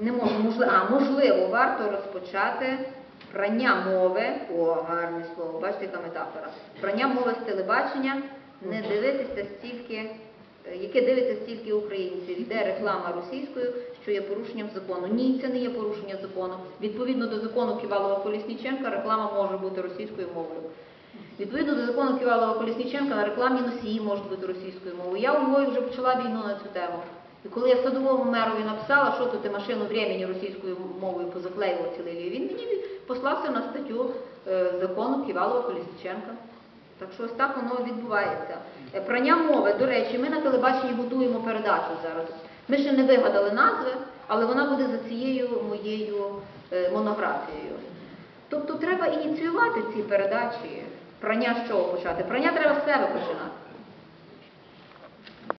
Не можу, можливо, а можливо, варто розпочати прання мови, о, гарне слово, бачите, яка метафора. Прання мови з телебачення, не дивитися стільки, е, яке дивиться стільки українців. Йде реклама російською, що є порушенням закону. Ні, це не є порушення закону. Відповідно до закону Ківалова Колісніченка, реклама може бути російською мовою. Відповідно до закону Ківалова Колісніченка, на рекламні носії можуть бути російською мовою. Я у Львові вже почала війну на цю тему. І коли я садовому мерові написала, що тут ти машину времени російською мовою позаклеював цілий він мені послався на статтю е, закону Ківалова Колісніченка. Так що ось так воно відбувається. Е, Прання мови, до речі, ми на телебаченні готуємо передачу зараз. Ми ще не вигадали назви, але вона буде за цією моєю е, монографією. Тобто треба ініціювати ці передачі. Прання з чого почати? Прання треба з себе починати.